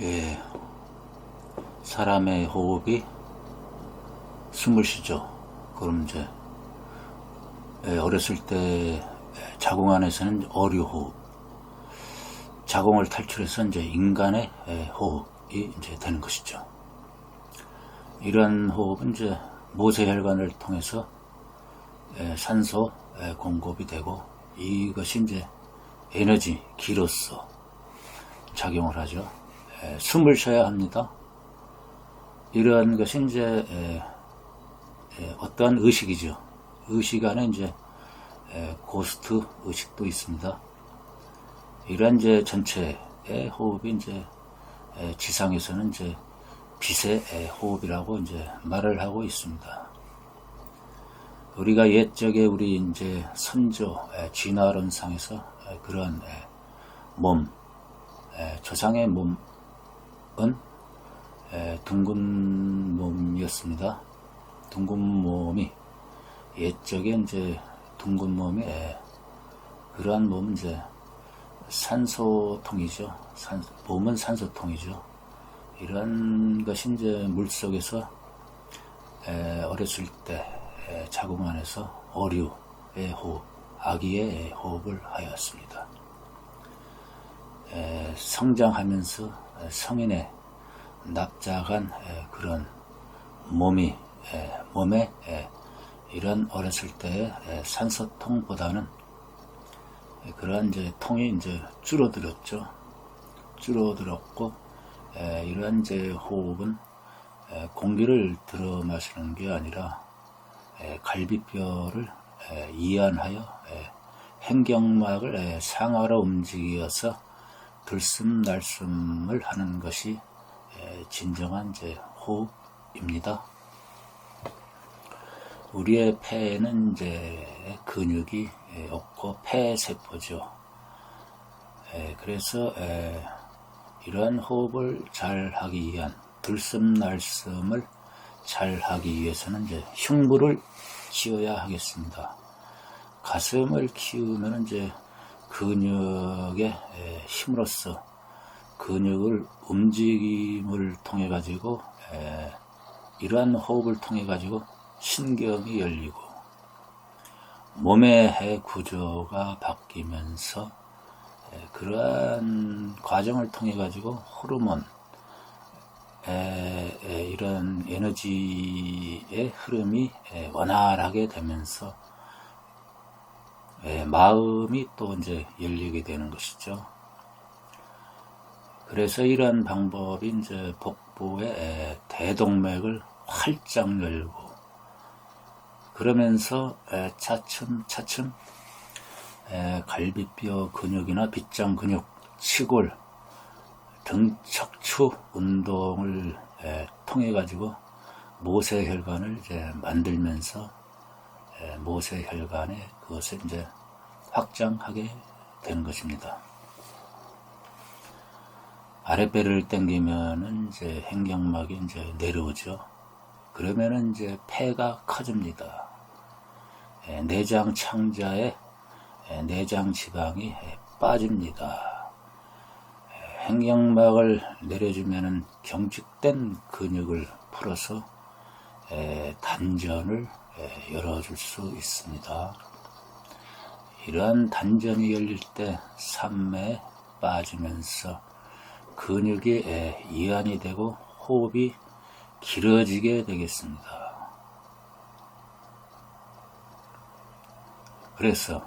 예, 사람의 호흡이 숨을 쉬죠. 그럼 이제 예, 어렸을 때 자궁 안에서는 어류 호흡, 자궁을 탈출해서 이제 인간의 예, 호흡이 이제 되는 것이죠. 이러한 호흡은 이제 모세혈관을 통해서 예, 산소 예, 공급이 되고 이것이 이제 에너지 기로서 작용을 하죠. 에, 숨을 쉬어야 합니다. 이러한 것이 이제 어떠한 의식이죠. 의식 안에 이제 에, 고스트 의식도 있습니다. 이러한 이제 전체의 호흡이 이제 에, 지상에서는 이제 빛의 에, 호흡이라고 이제 말을 하고 있습니다. 우리가 옛적에 우리 이제 선조 에, 진화론상에서 에, 그런 에, 몸 에, 조상의 몸 은 에, 둥근 몸이었습니다. 둥근 몸이 옛적에 이제 둥근 몸이 에, 그러한 몸은 이제 산소통이죠. 산, 몸은 산소통이죠. 이런 것이 이제 물 속에서 에, 어렸을 때 에, 자궁 안에서 어류의 호흡, 아기의 호흡을 하였습니다. 에, 성장하면서 성인의 납작한 에, 그런 몸이 에, 몸에 에, 이런 어렸을 때의 에, 산소통보다는 에, 그러한 이제 통이 이제 줄어들었죠. 줄어들었고 에, 이러한 이제 호흡은 에, 공기를 들어 마시는 게 아니라 에, 갈비뼈를 에, 이완하여 에, 행경막을 에, 상하로 움직여서 들숨날숨을 하는 것이 에, 진정한 이제 호흡입니다. 우리의 폐에는 이제 근육이 에, 없고 폐세포죠. 에, 그래서 에, 이러한 호흡을 잘 하기 위한 들숨날숨을 잘 하기 위해서는 이제 흉부를 키워야 하겠습니다. 가슴을 키우면 이제 근육의 에, 힘으로써 근육을 움직임을 통해 가지고 에, 이러한 호흡을 통해 가지고 신경이 열리고 몸의 해 구조가 바뀌면서 에, 그러한 과정을 통해 가지고 호르몬 이런 에너지의 흐름이 에, 원활하게 되면서 에, 마음이 또 이제 열리게 되는 것이죠. 그래서 이러한 방법이 이제 복부의 에, 대동맥을 활짝 열고 그러면서 에, 차츰 차츰 에, 갈비뼈 근육이나 빗장 근육, 치골 등 척추 운동을 에, 통해 가지고 모세혈관을 이제 만들면서 에, 모세혈관에 그것을 이제 확장하게 되는 것입니다. 아랫배를 당기면은 이제 행경막이 이제 내려오죠. 그러면은 이제 폐가 커집니다. 에, 내장 창자에 에, 내장 지방이 에, 빠집니다. 에, 행경막을 내려주면은 경직된 근육을 풀어서 에, 단전을 에, 열어줄 수 있습니다. 이러한 단전이 열릴 때 산매에 빠지면서 근육이 에, 이완이 되고 호흡이 길어지게 되겠습니다. 그래서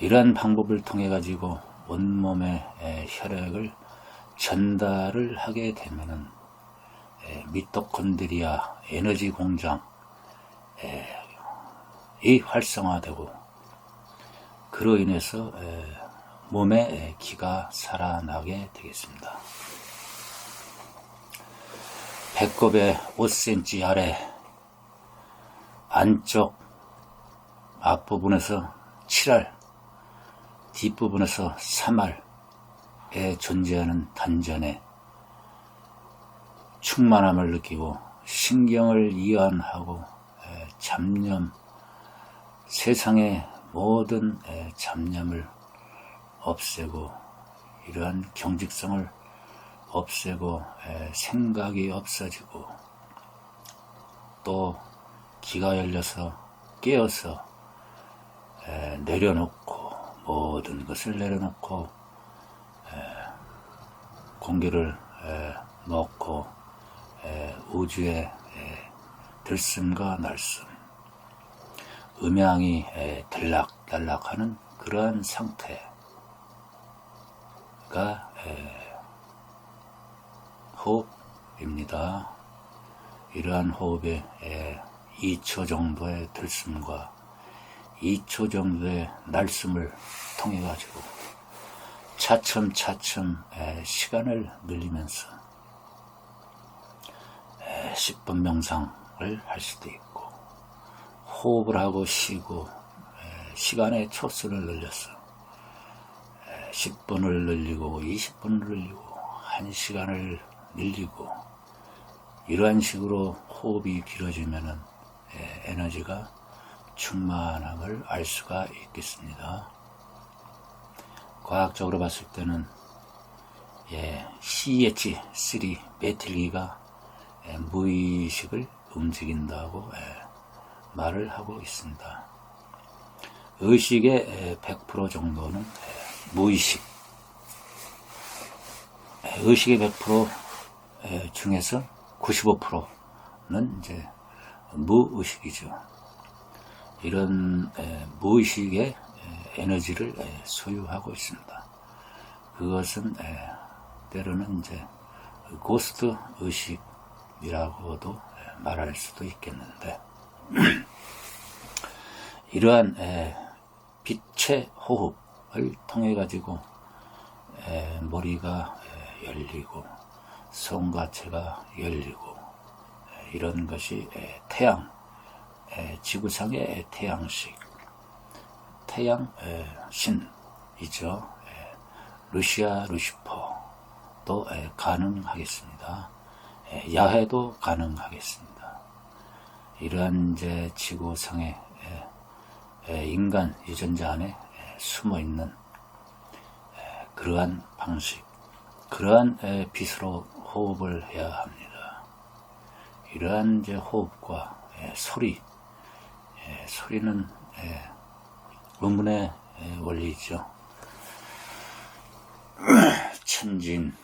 이러한 방법을 통해 가지고 온몸의 에, 혈액을 전달을 하게 되면은 에, 미토콘드리아 에너지 공장 에, 이 활성화되고 그로 인해서 에, 기가 살아나게 되겠습니다. 배꼽의 5cm 아래 안쪽 앞부분에서 7알 뒷부분에서 3알에 존재하는 단전에 충만함을 느끼고 신경을 이완하고 에, 잡념 세상의 모든 에, 잡념을 없애고 이러한 경직성을 없애고 에, 생각이 없어지고 또 기가 열려서 깨어서 에, 내려놓고 모든 것을 내려놓고 에, 공기를 에, 넣고 에, 우주의 에, 들숨과 날숨 음양이 에, 들락달락하는 그러한 상태가 에, 호흡입니다. 이러한 호흡에 에, 2초 정도의 들숨과 2초 정도의 날숨을 통해 가지고 차츰차츰 에, 시간을 늘리면서 에, 10분 명상을 할 수도 있고 호흡을 하고 쉬고 에, 시간의 초수를 에, 10분을 늘리고 20분을 늘리고 1시간을 늘리고 이러한 식으로 호흡이 길어지면은 에, 에너지가 충만함을 알 수가 있겠습니다. 과학적으로 봤을 때는 예, CH3 메틸기가 예, 무의식을 움직인다고 예, 말을 하고 있습니다. 의식의 예, 100% 정도는 예, 무의식, 예, 의식의 100% 예, 중에서 95%는 이제 무의식이죠. 이런 에, 무의식의 에, 에너지를 에, 소유하고 있습니다. 그것은 에, 때로는 이제 고스트 의식이라고도 에, 말할 수도 있겠는데 이러한 에, 빛의 호흡을 통해 가지고 에, 머리가 에, 열리고 손과체가 열리고 에, 이런 것이 에, 태양 에, 지구상의 태양식, 태양 에, 신이죠. 에, 루시아 루시퍼도 에, 가능하겠습니다. 에, 야해도 가능하겠습니다. 이러한 이제 지구상의 에, 에, 인간 유전자 안에 에, 숨어 있는 에, 그러한 방식, 그러한 에, 빛으로 호흡을 해야 합니다. 이러한 이제 호흡과 에, 소리, 예, 소리는 예, 예, 원리죠. 천진,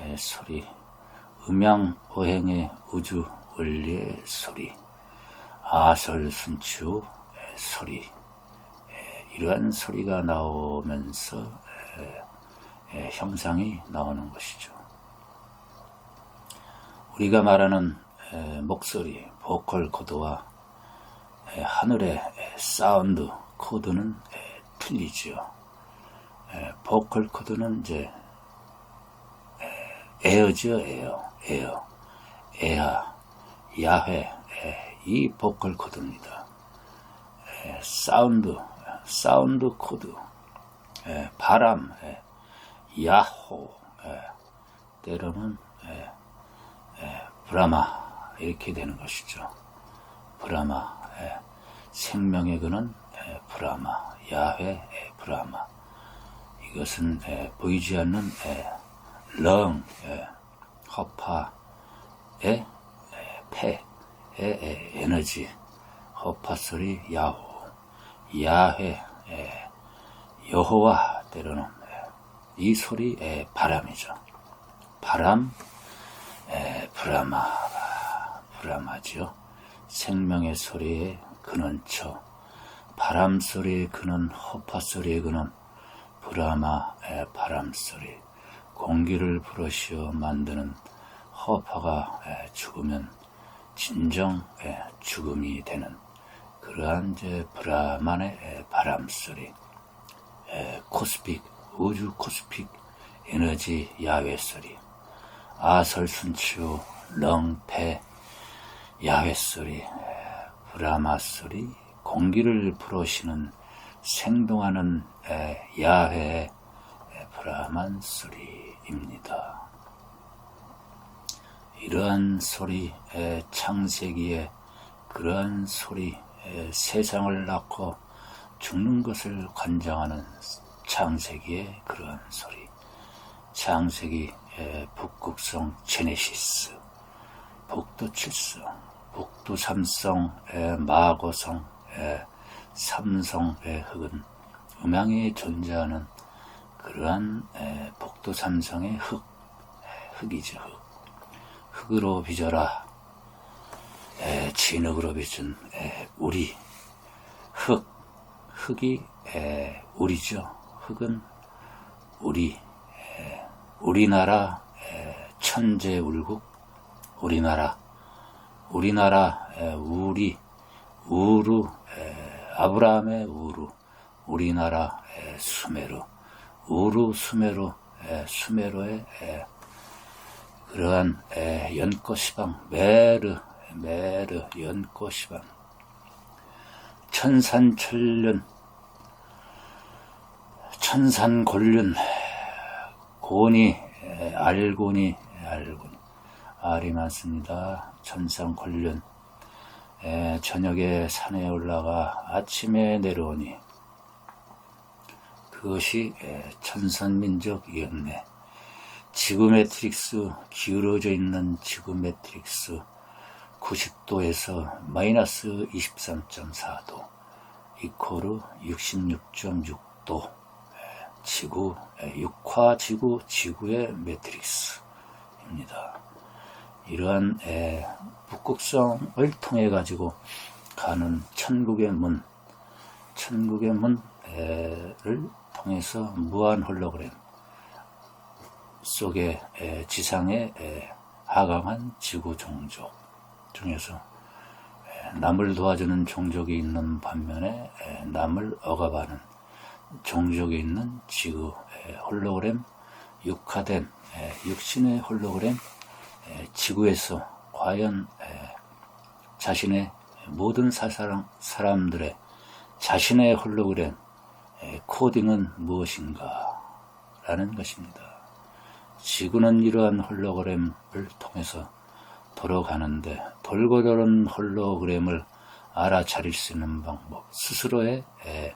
예, 소리, 음양어행의 우주 원리의 소리, 아설순추 예, 소리, 예, 이러한 소리가 나오면서 형상이 나오는 것이죠. 우리가 말하는 에, 목소리, 보컬 코드와 에, 하늘의 에, 사운드 코드는 에, 틀리지요. 에, 보컬 코드는 이제 에, 에어죠, 에어, 에어, 에아, 야훼, 에, 이 보컬 코드입니다. 에, 사운드, 사운드 코드, 에, 바람, 에, 야호, 에, 때로는 에, 에, 브라마, 이렇게 되는 것이죠. 브라마, 예. 생명의 근은 예, 브라마, 야훼, 예, 브라마. 이것은 예, 보이지 않는 예, 렁, 예, 허파의 예, 폐의 예, 에너지, 허파 소리 야호, 야훼, 예, 여호와 때로는 예, 이 소리 예, 바람이죠. 바람, 예, 브라마, 브라마지요. 생명의 소리에 근원처, 바람 소리에 근원, 허파 소리에 근원, 브라마의 바람 소리, 공기를 불어쉬어 만드는 허파가 죽으면 진정 죽음이 되는 그러한 이제 브라만의 바람 소리, 코스픽 우주 코스픽 에너지 야외 소리, 아설순추 렁패 야외 소리, 브라마 소리, 공기를 불어쉬는 생동하는 야외 브라만 소리입니다. 이러한 소리, 창세기에 그러한 소리, 세상을 낳고 죽는 것을 관장하는 창세기의 그러한 소리. 창세기 에, 북극성 제네시스, 북두 칠성, 북두 삼성, 에, 마고성, 에, 삼성의 흙은 음양에 존재하는 그러한 에, 북두 삼성의 흙, 에, 흙이죠. 흙. 흙으로 빚어라. 에, 진흙으로 빚은 에, 우리 흙, 흙이 에, 우리죠. 흙은 우리, 에, 우리나라 에, 천재 울국, 우리나라, 우리나라 에, 우리, 우루, 에, 아브라함의 우루, 우리나라 에, 수메르, 우루 수메르, 에, 수메르의 에, 그러한 에, 연꽃시방 메르 메르 연꽃시방. 천산천륜 천산곤륜 고니 에, 알고니 알고니. 알이 많습니다. 천산곤륜 에, 저녁에 산에 올라가 아침에 내려오니 그것이 에, 천산민족이었네. 지구 매트릭스 기울어져 있는 지구 매트릭스 90도에서 마이너스 23.4도 이코르 66.6도 지구 에, 육화 지구 지구의 매트릭스입니다. 이러한 에, 북극성을 통해 가지고 가는 천국의 문 천국의 문을 통해서 무한 홀로그램 속에 에, 지상에 에, 하강한 지구 종족 중에서 에, 남을 도와주는 종족이 있는 반면에 에, 남을 억압하는 종족이 있는 지구 에, 홀로그램 육화된 에, 육신의 홀로그램 에, 지구에서 과연 에, 자신의 모든 사람, 사람들의 자신의 홀로그램 에, 코딩은 무엇인가 라는 것입니다. 지구는 이러한 홀로그램을 통해서 돌아가는데 돌고 도는 홀로그램을 알아차릴 수 있는 방법 스스로의 에,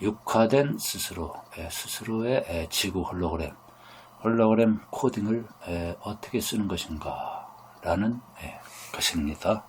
육화된 스스로 에, 스스로의 에, 지구 홀로그램 홀로그램 코딩을 에, 어떻게 쓰는 것인가 라는 에, 것입니다.